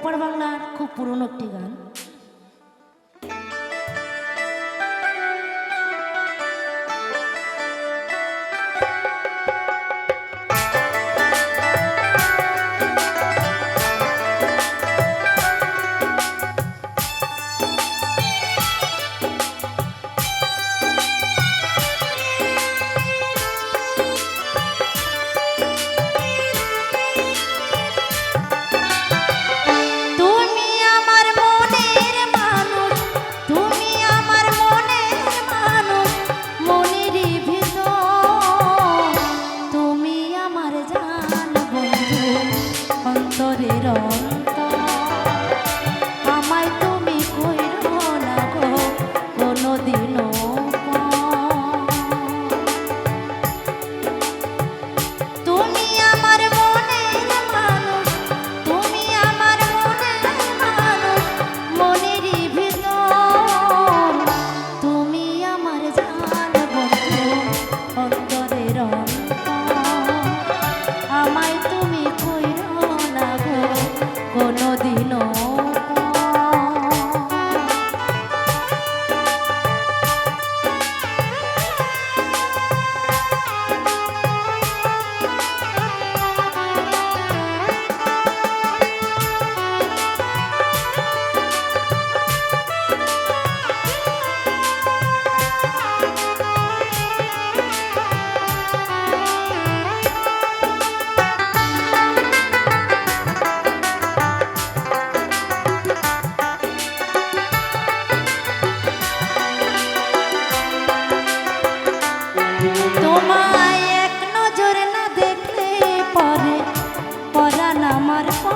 ওপার বাংলার খুব পুরনো একটি গান। তুমি কইর না গো কোনোদিনও far, far.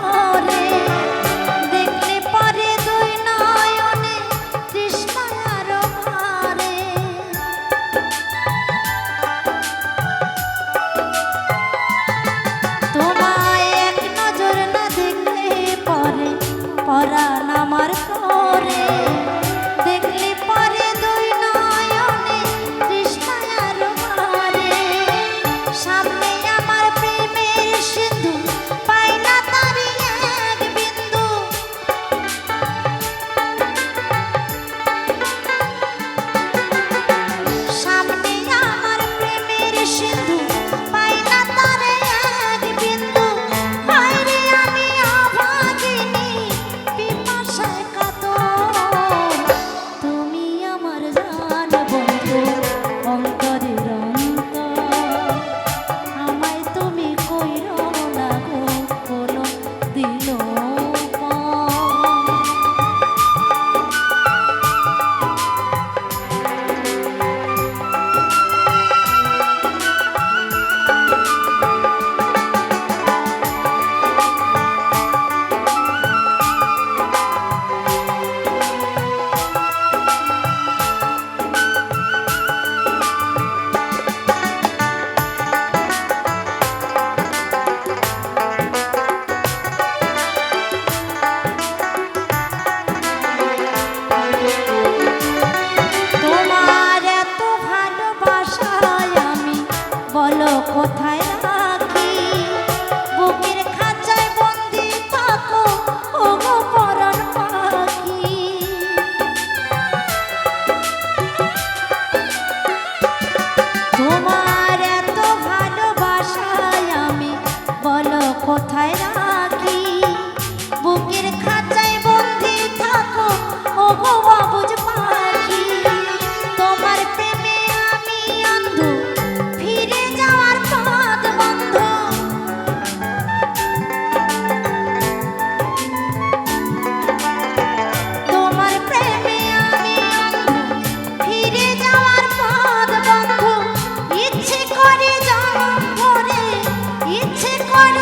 take one.